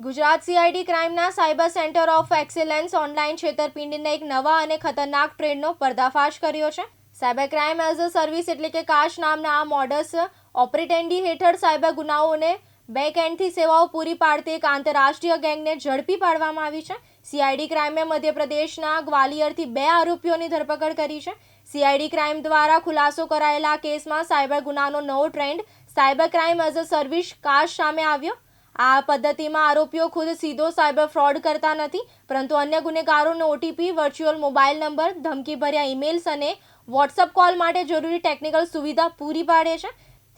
Gujarat CID ક્રાઇમના cyber centre of excellence online છેતરપિંડીના એક નવા અને ખતરનાક ટ્રેન્ડનો પર્દાફાશ કર્યો છે. Cyber crime as a service એટલે કે કાશ નામના આ મોડસ ઓપરેટેન્ડી હેઠળ સાયબર ગુનાઓને બેક એન્ડથી સેવાઓ પૂરી પાડતી એક આંતરરાષ્ટ્રીય ગેંગને ઝડપી પાડવામાં આવી છે. સીઆઈડી ક્રાઇમે મધ્યપ્રદેશના ગ્વાલિયરથી બે આરોપીઓની ધરપકડ કરી છે. સીઆઈડી ક્રાઇમ દ્વારા ખુલાસો કરાયેલા કેસમાં સાયબર ગુનાનો નવો trend cyber crime as a service CaaS સામે આવ્યો. આ પદ્ધતિમાં આરોપીઓ ખુદ સીધો સાયબર ફ્રોડ કરતા નથી, પરંતુ અન્ય ગુનેગારોનો ઓટીપી વર્ચ્યુઅલ મોબાઈલ નંબર ધમકીભર્યા ઈમેલ્સ અને વોટ્સઅપ કોલ માટે જરૂરી ટેકનિકલ સુવિધા પૂરી પાડે છે.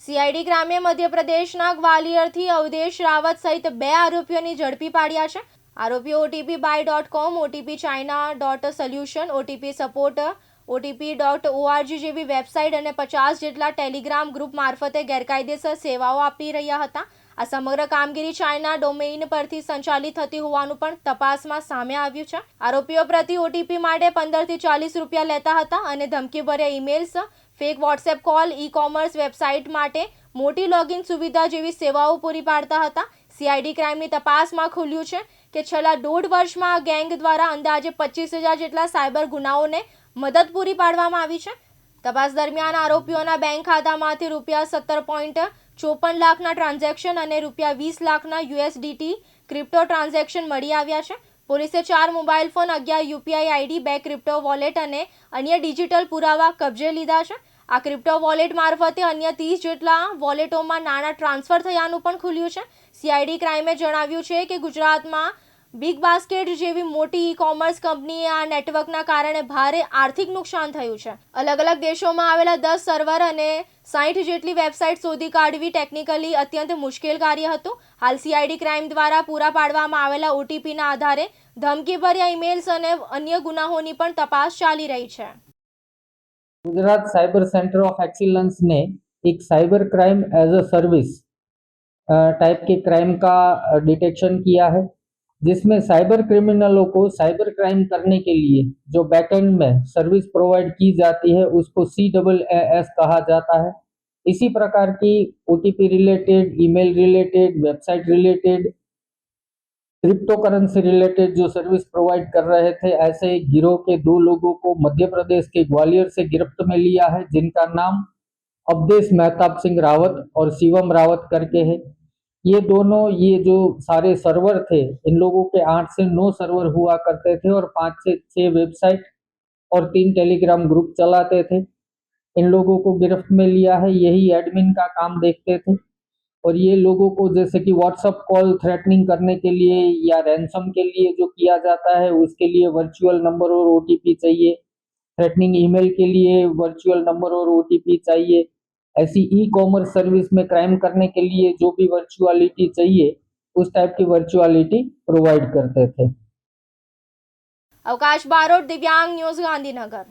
સીઆઈડી ગ્રામે મધ્યપ્રદેશના ગ્વાલિયરથી અવધેશ રાવત સહિત બે આરોપીઓની ઝડપી પાડ્યા છે. આરોપીઓ OTP buy dot com OTP China dot solution OTP support OTP dot ORG જેવી વેબસાઇટ અને પચાસ જેટલા ટેલિગ્રામ ગ્રુપ મારફતે ગેરકાયદેસર સેવાઓ આપી રહ્યા હતા. આ સમગ્ર કામગીરી ચાઇના ડોમેઇન પરથી સંચાલિત થતી હોવાનું પણ તપાસમાં સામે આવ્યું છે. આરોપીઓ પ્રતિ ઓટીપી માટે પંદરથી ચાલીસ રૂપિયા લેતા હતા અને ધમકીભર્યા emails fake WhatsApp call e commerce website માટે મોટી લોગિન સુવિધા જેવી સેવાઓ પૂરી પાડતા હતા. સીઆઈડી ક્રાઇમની તપાસમાં ખુલ્યું છે કે છેલ્લા દોઢ વર્ષમાં ગેંગ દ્વારા અંદાજે પચીસ હજાર જેટલા સાયબર ગુનાઓને મદદ પૂરી પાડવામાં આવી છે. તપાસ દરમિયાન આરોપીઓના બેંક ખાતામાંથી રૂપિયા સત્તર પોઈન્ટ ચોપન લાખના ટ્રાન્ઝેક્શન અને રૂપિયા વીસ લાખના યુએસડીટી ક્રિપ્ટો ટ્રાન્ઝેક્શન મળી આવ્યા છે. પોલીસે ચાર મોબાઈલ ફોન, અગિયાર યુપીઆઈ આઈડી, બે ક્રિપ્ટો વોલેટ અને અન્ય ડિજિટલ પુરાવા કબજે લીધા છે. આ ક્રિપ્ટો વોલેટ મારફતે અન્ય ત્રીસ જેટલા વોલેટોમાં નાણાં ટ્રાન્સફર થયાનું પણ ખુલ્યું છે. સીઆઈડી ક્રાઇમે જણાવ્યું છે કે ગુજરાતમાં બિગ બાસ્કેટ જેવી મોટી ઈ કોમર્સ કંપનીએ આ નેટવર્કના કારણે ભારે આર્થિક નુકસાન થયું છે અલગ અલગ દેશોમાં આવેલા દસ સર્વર અને સાઠ જેટલી વેબસાઇટ શોધી કાઢવી ટેકનિકલી અત્યંત મુશ્કેલ કાર્ય હતું હાલ સીઆઈડી ક્રાઇમ દ્વારા પૂરા પાડવામાં આવેલા ઓટીપીના આધારે ધમકીભર્યા ઈમેલ્સ અને અન્ય ગુનાહોની પણ તપાસ ચાલી રહી છે Gujarat cyber centre of excellence ने एक cyber crime as a service type के क्राइम का डिटेक्शन किया है जिसमें साइबर क्रिमिनलों को साइबर क्राइम करने के लिए जो बैकएंड में सर्विस प्रोवाइड की जाती है, उसको सी डबल ए एस कहा जाता है। इसी प्रकार की OTP related email related website related crypto currency related जो सर्विस प्रोवाइड कर रहे थे, ऐसे गिरोह के दो लोगों को मध्य प्रदेश के ग्वालियर से गिरफ्त में लिया है, जिनका नाम अवधेश मेहताब सिंह रावत और शिवम रावत करके है। ये दोनों, ये जो सारे सर्वर थे, इन लोगों के आठ से नौ सर्वर हुआ करते थे और पाँच से छः वेबसाइट और तीन टेलीग्राम ग्रुप चलाते थे। इन लोगों को गिरफ्त में लिया है, यही एडमिन का काम देखते थे। और ये लोगों को जैसे कि व्हाट्सअप कॉल थ्रेटनिंग करने के लिए या रैंसम के लिए जो किया जाता है, उसके लिए वर्चुअल नंबर और ओटीपी चाहिए। थ्रेटनिंग ईमेल के लिए वर्चुअल नंबर और ओटीपी चाहिए। ऐसी ई कॉमर्स सर्विस में क्राइम करने के लिए जो भी वर्चुअलिटी चाहिए, उस टाइप की वर्चुअलिटी प्रोवाइड करते थे। अवकाश बारोट, दिव्यांग, न्यूज़ गांधीनगर।